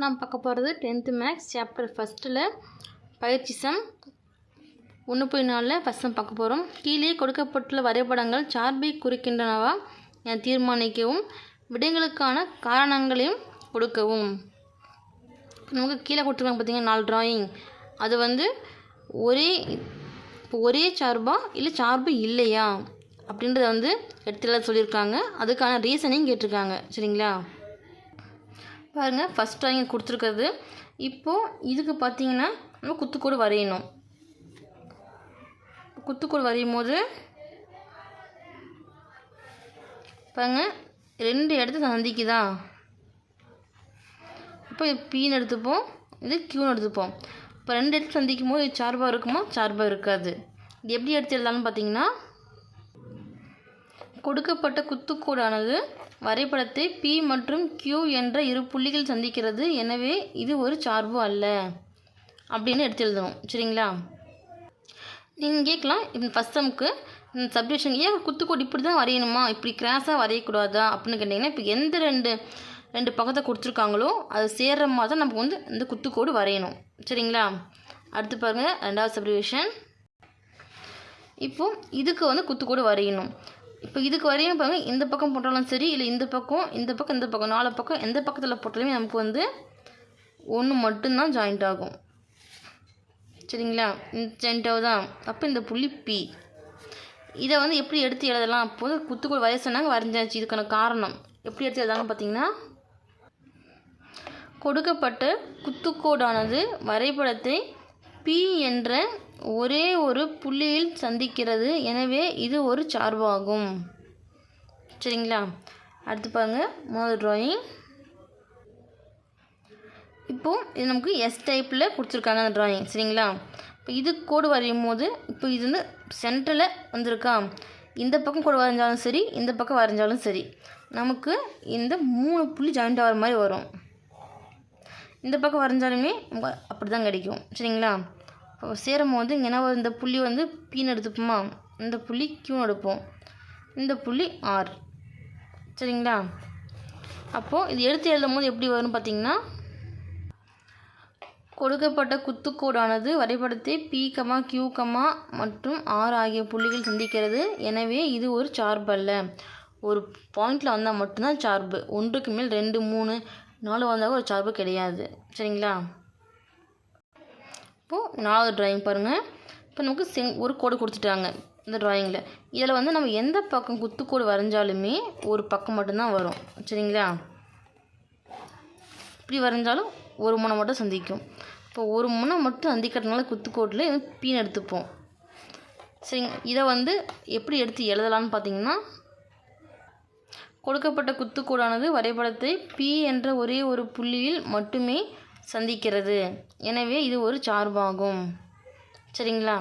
நாம் பார்க்க போகிறது டென்த்து மேக்ஸ் சாப்டர் ஃபஸ்ட்டில் பயிற்சி சம் ஒன்று புள்ளி நாலில் ஃபஸ்ட் சம் பார்க்க போகிறோம். கீழே கொடுக்கப்பட்டுள்ள வரைபடங்கள் சார்பை குறிக்கின்றனவா என தீர்மானிக்கவும் விடைகளுக்கான காரணங்களையும் கொடுக்கவும். நமக்கு கீழே கொடுத்துருக்காங்க பார்த்தீங்கன்னா நாலு டிராயிங் அது வந்து ஒரே இப்போ ஒரே சார்பா இல்லை சார்பு இல்லையா அப்படின்றத வந்து எடுத்துல சொல்லியிருக்காங்க. அதுக்கான ரீசனையும் கேட்டிருக்காங்க. சரிங்களா? பாருங்கள் ஃபஸ்ட் ட்ராயிங் கொடுத்துருக்கிறது. இப்போது இதுக்கு பார்த்தீங்கன்னா நம்ம குத்துக்கோடு வரையணும். குத்துக்கோடு வரையும் போது பாருங்கள் ரெண்டு இடத்த சந்திக்குதா? இப்போ பீன்னு எடுத்துப்போம் இது க்யூன்னு எடுத்துப்போம். இப்போ ரெண்டு இடத்துல சந்திக்கும் போது சார்பாக இருக்குமா? சார்பாக இருக்காது. இது எப்படி எடுத்து எழுதலாம்னு பார்த்தீங்கன்னா கொடுக்கப்பட்ட குத்துக்கோடானது வரைபடத்தை P மற்றும் Q என்ற இரு புள்ளிகள் சந்திக்கிறது. எனவே இது ஒரு சார்பு அல்ல. அப்படின்னு எடுத்து எழுதணும் சரிங்களா? நீங்கள் கேட்கலாம். இப்போ ஃபஸ்ட் சம்க்கு இந்த சப்டிவிஷன் ஏன் குத்துக்கோடு இப்படி தான் வரையணுமா? இப்படி கிராஸாக வரையக்கூடாதா? அப்படின்னு கேட்டிங்கன்னா இப்போ எந்த ரெண்டு ரெண்டு பக்கத்தை கொடுத்துருக்காங்களோ அது சேர்கிற மாதிரி தான் நமக்கு வந்து இந்த குத்துக்கோடு வரையணும். சரிங்களா? அடுத்து பாருங்கள் ரெண்டாவது சப்டிவிஷன் இப்போது இதுக்கு வந்து குத்துக்கோடு வரையணும். இப்போ இதுக்கு வரையும் பாருங்கள் இந்த பக்கம் போட்டாலும் சரி இல்லை இந்த பக்கம் இந்த பக்கம் இந்த பக்கம் நாலு பக்கம் எந்த பக்கத்தில் போட்டாலுமே நமக்கு வந்து ஒன்று மட்டும்தான் ஜாயிண்ட் ஆகும். சரிங்களா? இந்த ஜாயிண்ட்டாக தான். அப்போ இந்த புள்ளி பி இதை வந்து எப்படி எடுத்து எழுதலாம்? அப்போது குத்துக்கோடு வரைய சொன்னாங்க வரைஞ்சாச்சு. இதுக்கான காரணம் எப்படி எடுத்து எழுதாங்கன்னு பார்த்தீங்கன்னா கொடுக்கப்பட்ட குத்துக்கோடானது வரைபடத்தை பி என்ற ஒரே ஒரு புள்ளியில் சந்திக்கிறது. எனவே இது ஒரு சார்பாகும். சரிங்களா? அடுத்து பாருங்க. முதல் ட்ராயிங் இப்போது இது நமக்கு எஸ் டைப்பில் கொடுத்துருக்காங்க அந்த ட்ராயிங் சரிங்களா? இப்போ இது கோடு வரையும் போது இப்போ இது வந்து சென்டரில் வந்திருக்கா. இந்த பக்கம் கோடு வரைஞ்சாலும் சரி இந்த பக்கம் வரைஞ்சாலும் சரி. நமக்கு இந்த மூணு புள்ளி ஜாயிண்ட் ஆகிற மாதிரி வரும். இந்த பக்கம் வரைஞ்சாலுமே நமக்கு அப்படி தான் கிடைக்கும். சரிங்களா? சேரும் போது இங்கே என்ன இந்த புள்ளி வந்து பீன்னு எடுத்துப்போமா? இந்த புள்ளி கியூன்னு எடுப்போம். இந்த புள்ளி ஆர் சரிங்களா? அப்போது இது எடுத்து எழுதும் போது எப்படி வரும்னு பார்த்தீங்கன்னா கொடுக்கப்பட்ட குத்துக்கோடானது வரைபடத்தை பி கமா கியூ கமா மற்றும் ஆர் ஆகிய புள்ளிகள் சந்திக்கிறது. எனவே இது ஒரு சார்பு அல்ல. ஒரு பாயிண்டில் வந்தால் மட்டும்தான் சார்பு. ஒன்றுக்கு மேல் ரெண்டு மூணு நாலு வந்தால் ஒரு சார்பு கிடையாது. சரிங்களா? இப்போது நாலாவது ட்ராயிங் பாருங்கள் இப்போ நமக்கு செங் ஒரு கோடு கொடுத்துட்டாங்க இந்த ட்ராயிங்கில் இதில் வந்து நம்ம எந்த பக்கம் குத்துக்கோடு வரைஞ்சாலுமே ஒரு பக்கம் மட்டும்தான் வரும். சரிங்களா? இப்படி வரைஞ்சாலும் ஒரு முனை மட்டும் சந்திக்கும். இப்போ ஒரு முனை மட்டும் சந்திக்கிறதுனால குத்துக்கோட்டில் பீன் எடுத்துப்போம். சரிங்க. இதை வந்து எப்படி எடுத்து எழுதலாம்னு பார்த்தீங்கன்னா கொடுக்கப்பட்ட குத்துக்கோடானது வரைபடத்தை பி என்ற ஒரே ஒரு புள்ளியில் மட்டுமே சந்திக்கிறது. எனவே இது ஒரு சார்பாகும். சரிங்களா?